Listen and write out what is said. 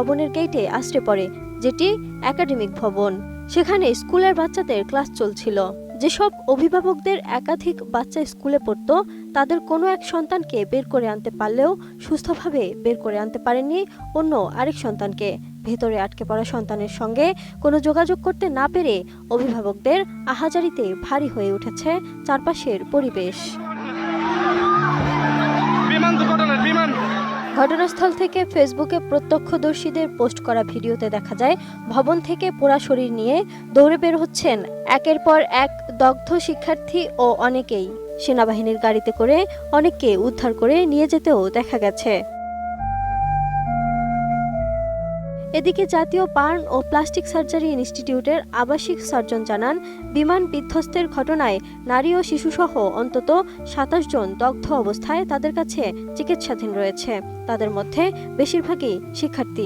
ভবনের গেটে আশ্রে পড়ে, যেটি একাডেমিক ভবন। সেখানে স্কুলের বাচ্চাদের ক্লাস চলছিল। যেসব অভিভাবকদের একাধিক বাচ্চা স্কুলে পড়তো, তাদের কোনো এক সন্তানকে বের করে আনতে পারলেও সুস্থভাবে বের করে আনতে পারেননি অন্য আরেক সন্তানকে। ভেতরে আটকে পড়া সন্তানের সঙ্গে কোনো যোগাযোগ করতে না পেরে অভিভাবকদের আহাজারিতে ভারী হয়ে উঠেছে চারপাশের পরিবেশ। বিমান বিমান। ঘটনাস্থল থেকে ফেসবুকে প্রত্যক্ষদর্শীদের পোস্ট করা ভিডিওতে দেখা যায়, ভবন থেকে পোড়া শরীর নিয়ে দৌড়ে বের হচ্ছেন। একের পর এক দগ্ধ শিক্ষার্থী ও অনেকেই। সেনাবাহিনীর গাড়িতে করে অনেককে উদ্ধার করে নিয়ে যেতেও দেখা গেছে। এদিকে জাতীয় পার্ন ও প্লাস্টিক সার্জারি ইনস্টিটিউটের আবাসিক সার্জন জানান, বিমান বিধ্বস্তের ঘটনায় নারী ও শিশুসহ অন্তত সাতাশ জন দগ্ধ অবস্থায় তাদের কাছে চিকিৎসাধীন রয়েছে। তাদের মধ্যে বেশিরভাগই শিক্ষার্থী।